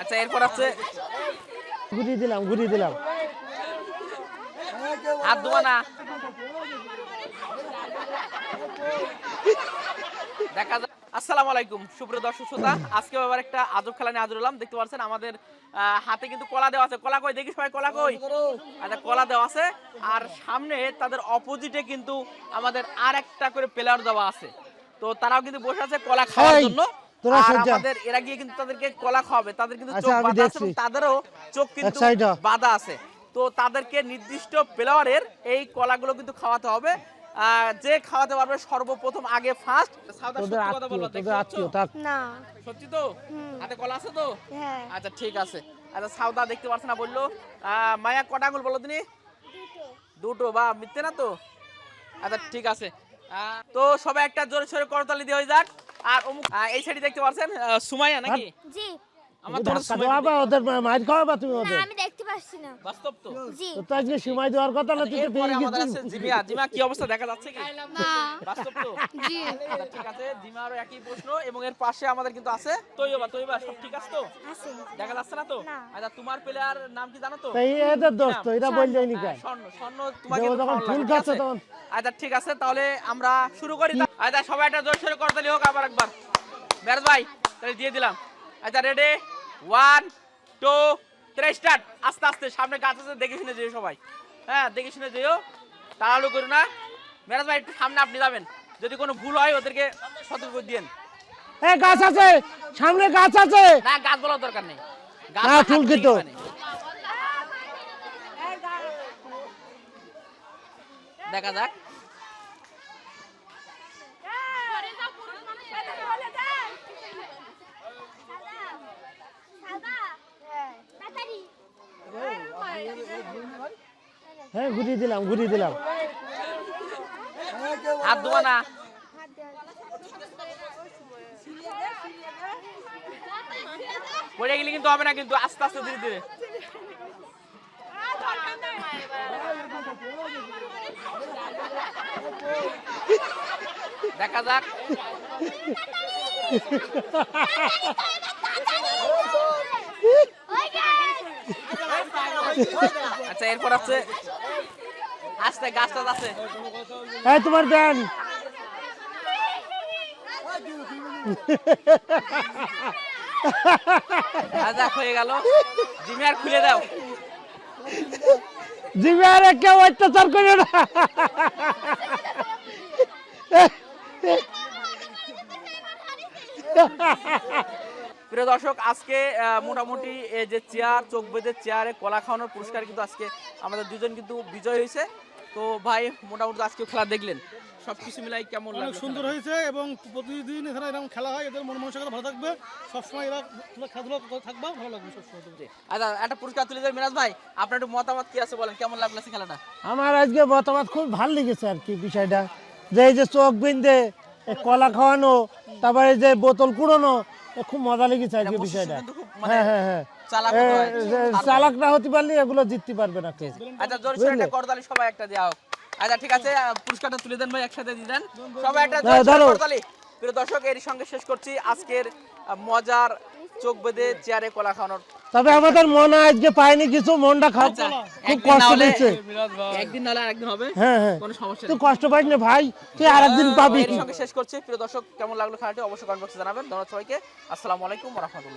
আচ্ছা এরপর আছে ঘুরিয়ে দিলাম ঘুরিয়ে দিলাম। হাত ধোয়া না দেখা যাক। আসসালামু আলাইকুম সুপ্রিয় দর্শক শ্রোতা। আজকে আবার একটা আজব খেলা নিয়ে হাজির হলাম। দেখতে পাচ্ছেন আমাদের হাতে কিন্তু কলা দেওয়া আছে। কলা কই? দেখি সবাই কলা কই? আচ্ছা কলা দেওয়া আছে। আর সামনে তাদের অপোজিটে কিন্তু আমাদের আর একটা করে প্লেয়ার দেওয়া আছে। তো তারাও কিন্তু বসে আছে কলা খাওয়ার জন্য। আর সজ্জা। আমাদের এরা গিয়ে কিন্তু তাদেরকে কলা খাওয়াবে। তাদের কিন্তু আচ্ছা, চোখ বাঁধা আছে এবং তাদেরও চোখ কিন্তু side আছে। তো তাদেরকে নির্দিষ্ট প্লেয়ারের এই কলাগুলো কিন্তু খাওয়াতে হবে। যে খাওয়াতে পারবে সর্বপ্রথম আগে ফার্স্ট না। সত্যি তো? হাতে কলা আছে তো? হ্যাঁ। আচ্ছা ঠিক আছে। আচ্ছা সাউদা দেখতে পারছে না বলল আহ, মায়া কটা আঙুল বলো তুমি? দুটো। বা মিথ্যে না তো? আচ্ছা ঠিক আছে। তো সবাই একটা জোরে সোরে করতালি দিয়ে হয়ে যাক। আর অমুক এই শাড়ি দেখতে পাচ্ছেন আহ, সুমাইয়া নাকি? জি। আমার তো ধাক্কা সুমাইয়া ওদের মাইর খাওয়াবা তুমি না ওদের? আমি দেখতে না। বাস্তব তো? জি। তো তো আজকে সময় দেওয়ার কথা না তুই তো পেয়ে গেছিস। জিমিয়া। জিমিয়া কি অবস্থা দেখা যাচ্ছে কি? না। বাস্তব তো? জি। আচ্ছা, ঠিক আছে জিমারও একই প্রশ্ন এবং এর পাশে আমাদের কিন্তু আছে তৈবা তৈবা সব ঠিক আছে তো? আছে। দেখা যাচ্ছে না তো? আচ্ছা তোমার প্লেয়ার নাম কি জানো তো? তাই এদের তো এরা বল যায়নি হ্যাঁ, কেন? স্বর্ণ স্বর্ণ তোমাকে যখন ফুল খাচ্ছে তখন। আচ্ছা ঠিক আছে তাহলে আমরা শুরু করি তা- আচ্ছা সবাই একটা জোর সরে করতালি হোক আবার একবার। বেরজ ভাই তাহলে দিয়ে দিলাম। আচ্ছা ready one two three start আস্তে আস্তে সামনে গাছ আছে দেখে শুনে যেও সবাই। হ্যাঁ দেখে শুনে যেও। তাড়াহুড়ো করো না। মেরাজ ভাই একটু সামনে আপনি যাবেন। যদি কোনো ভুল হয় ওদেরকে সতর্ক করে দিয়েন। এ গাছ আছে। সামনে গাছ আছে। না গাছ বলার দরকার নেই। গাছ তো। মানে। দেখা যাক। হ্যাঁ ঘুরিয়ে দিলাম ঘুরিয়ে দিলাম। হাত ধোয়া না। পড়ে গেলে কিন্তু হবে না কিন্তু আস্তে আস্তে ধীরে ধীরে। দেখা যাক। আচ্ছা এরপর আছে আস্তে গাছটা আছে। এই তোমার দেন। হয়ে গেল। জিমি খুলে দাও। জিমে কেউ অত্যাচার করে না। প্রিয় দর্শক আজকে মোটামুটি এই যে চেয়ার চোখ বেঁধে চেয়ারে কলা খাওয়ানোর পুরস্কার কিন্তু আজকে আমাদের দুজন কিন্তু বিজয় হয়েছে। তো ভাই মোটামুটি আজকে খেলা দেখলেন। সবকিছু মিলাই কেমন অনেক সুন্দর হয়েছে এবং প্রতিদিন এখানে এরকম খেলা হয় এদের মন মানসিকতা ভালো থাকবে। সবসময় এরা খেলা- খেলাধুলা থাকবে ভালো লাগবে সবসময় আচ্ছা একটা পুরস্কার তুলে দেবেন মিরাজ ভাই আপনার একটু মতামত কি আছে বলেন কেমন লাগল খেলাটা? আমার আজকে মতামত খুব ভালো লেগেছে আর কি বিষয়টা। যে এই যে চোখ বিন্দে কলা খাওয়ানো তারপরে যে বোতল কুড়ানো খুব মজা লেগেছে আর কি বিষয়টা। মানে হ্যাঁ হ্যাঁ হ্যাঁ। চালাক না হতে পারলে এগুলো জিততে পারবে না কেউ আচ্ছা জোর একটা করতালি সবাই একটা দেওয়া আচ্ছা ঠিক আছে পুরস্কারটা তুলে দেন ভাই একসাথে দিয়ে দেন। সবাই একটা করতালি। প্রিয় দর্শক এর সঙ্গে শেষ করছি। আজকের মজার চোখ বেঁধে চেয়ারে কলা খাওয়ানোর তবে আমাদের মনে যে পাইনি কিছু মনটা খারাপ আচ্ছা, খুব কষ্ট হচ্ছে একদিন নাহলে আরেকদিন হবে? হ্যাঁ হ্যাঁ। কোনো সমস্যা তুই কষ্ট পাইস না ভাই তুই আরেকদিন পাবি। এর সঙ্গে শেষ করছি। প্রিয় দর্শক কেমন লাগল খেলাটি? অবশ্যই কমেন্ট বক্সে জানাবেন। ধন্যবাদ সবাইকে। আসসালামু আলাইকুম রহমতুল্লাহ।